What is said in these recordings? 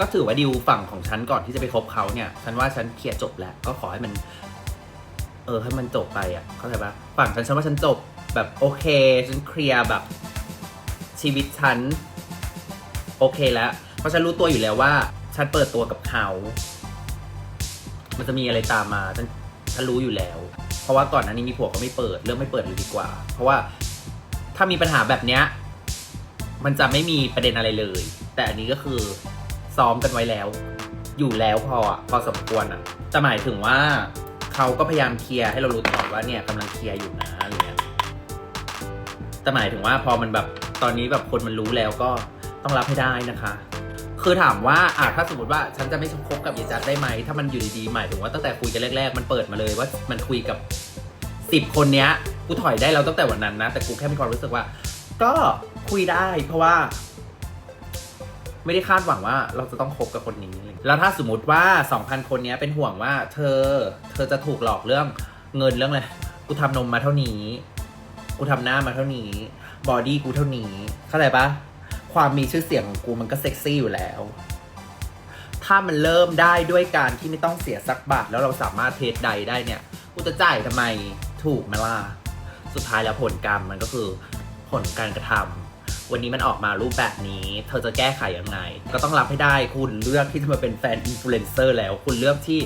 ก็ถือว่าดิวฝั่งของฉันก่อนที่จะไปคบเขาเนี่ย ฉันว่าฉันเคลียร์จบแล้ว ก็ขอให้มัน เออให้มันจบไปอะ เข้าใจปะฝั่งฉันฉันว่าฉันจบแบบโอเค ฉันเคลียร์แบบชีวิตฉัน โอเคแล้ว เพราะฉันรู้ตัวอยู่แล้วว่า ฉันเปิดตัวกับเขา มันจะมีอะไรตามมา ฉันฉันรู้อยู่แล้ว เพราะว่าก่อนหน้านี้มีผัวก็ไม่เปิด เรื่องไม่เปิดเลยดีกว่า เพราะว่าถ้ามีปัญหาแบบเนี้ยมันจะไม่มีประเด็นอะไรเลย แต่อันนี้ก็คือ ซ้อมกันไว้แล้ว อยู่แล้วพอพอสมควรอะจะหมายถึงว่าเขาก็พยายามเคลียร์ให้เรารู้ตลอดว่าเนี่ยกำลังเคลียร์อยู่นะอะไรเงี้ยแต่หมายถึงว่าพอมันแบบตอนนี้แบบคนมันรู้แล้วก็ต้องรับให้ได้นะคะ คือถามว่าอะถ้าสมมติว่าฉันจะไม่คบกับยายจัดได้ไหมถ้ามันอยู่ดีๆหมายถึงว่าตั้งแต่คุยกันแรกๆ มันเปิดมาเลยว่ามันคุยกับสิบคนเนี้ยกูถอยได้แล้วตั้งแต่วันนั้นนะ แต่กูแค่มีความรู้สึกว่า ก็คุยได้เพราะว่า ไม่ได้คาดหวังว่าเราจะต้องคบกับคนนี้แล้วถ้าสมมติว่า 2,000 คนนี้เป็นห่วงว่า เธอเธอจะถูกหลอกเรื่องเงินเรื่องอะไรกูทำนมมาเท่านี้ กูทำหน้ามาเท่านี้ บอดี้กูเท่านี้ เข้าใจปะความมีชื่อเสียงของกูมันก็เซ็กซี่อยู่แล้ว ถ้ามันเริ่มได้ด้วยการที่ไม่ต้องเสียสักบาทแล้วเราสามารถเทสใดได้เนี่ย กูจะจ่ายทำไมถูกไหมล่ะ สุดท้ายแล้วผลกรรมมันก็คือผลการกระทำ วันนี้มันออกมารูปแบบนี้ เธอจะแก้ไขยังไง ก็ต้องรับให้ได้คุณเลือกที่จะมาเป็นแฟนอินฟลูเอนเซอร์แล้ว คุณเลือกที่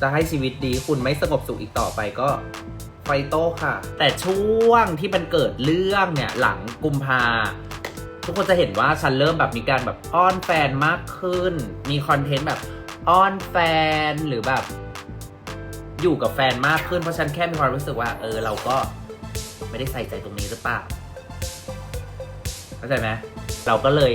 จะให้ชีวิตดีคุณไม่สงบสุขอีกต่อไปก็ไฟโต้ค่ะ แต่ช่วงที่มันเกิดเรื่องเนี่ยหลังกุมภาทุกคนจะเห็นว่าฉันเริ่มแบบมีการแบบอ้อนแฟนมากขึ้น มีคอนเทนต์แบบอ้อนแฟนหรือแบบ อยู่กับแฟนมากขึ้นเพราะฉันแค่มีความรู้สึกว่า เออเราก็ไม่ได้ใส่ใจตรงนี้หรือเปล่า เข้าใจไหมเราก็เลย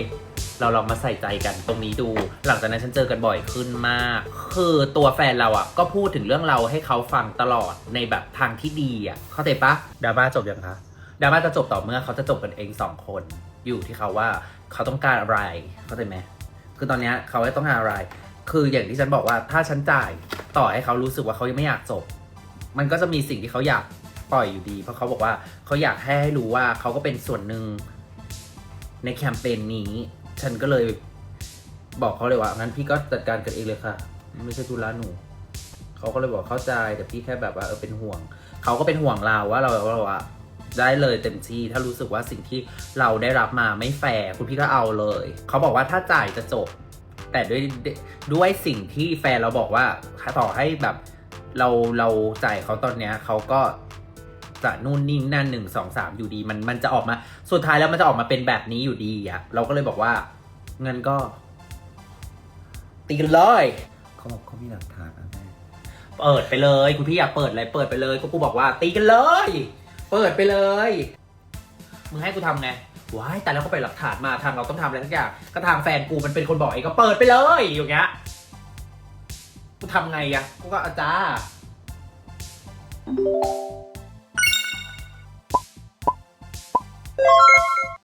เราลองมาใส่ใจกันตรงนี้ดู หลังจากนั้นฉันเจอกันบ่อยขึ้นมาก คือตัวแฟนเราอะ ก็พูดถึงเรื่องเราให้เขาฟังตลอดในแบบทางที่ดีอะ เข้าใจปะดราม่าจบยังคะดราม่าจะจบต่อเมื่อเขาจะจบกันเองสองคน อยู่ที่เขาว่าเขาต้องการอะไร เข้าใจไหมคือตอนเนี้ยเขาต้องการอะไร คืออย่างที่ฉันบอกว่าถ้าฉันจ่ายต่อให้เขารู้สึกว่าเขายังไม่อยากจบ มันก็จะมีสิ่งที่เขาอยากปล่อยอยู่ดี เพราะเขาบอกว่าเขาอยากให้รู้ว่าเขาก็เป็นส่วนหนึ่ง ในแคมเปญนี้ ฉันก็เลยบอกเขาเลยว่างั้นพี่ก็จัดการกันเองเลยค่ะ ไม่ใช่ธุระหนูเขาก็เลยบอกเข้าใจแต่พี่แค่แบบว่าเออเป็นห่วงเขาก็เป็นห่วงเราว่าเราว่าเราอะได้เลยเต็มที่ถ้ารู้สึกว่าสิ่งที่เราได้รับมาไม่แฟร์คุณพี่ก็เอาเลยเขาบอกว่าถ้าจ่ายจะจบ แต่ด้วยด้วยสิ่งที่แฟนเราบอกว่าต่อให้แบบเราเราจ่ายเขาตอนเนี้ยเขาก็ จะนู่นนี่นั่นหนึ่งสองสามอยู่ดี มันมันจะออกมาสุดท้ายแล้วมันจะออกมาเป็นแบบนี้อยู่ดีอะเราก็เลยบอกว่าเงินก็ ตีกันเลยเขาบอกเขามีหลักฐานนะแม่เปิดไปเลย คุณพี่อยากเปิดอะไรเปิดไปเลยก็กูบอกว่า ตีกันเลย เปิดไปเลยมึงให้กูทำไงว้ายแต่แล้วก็ไปหลักฐานมาทางเราต้องทำอะไรสักอย่างก็ทางแฟนกูมันเป็นคนบอกเองก็เปิดไปเลยอย่างเงี้ยกูทำไงอะกูก็อาจารย์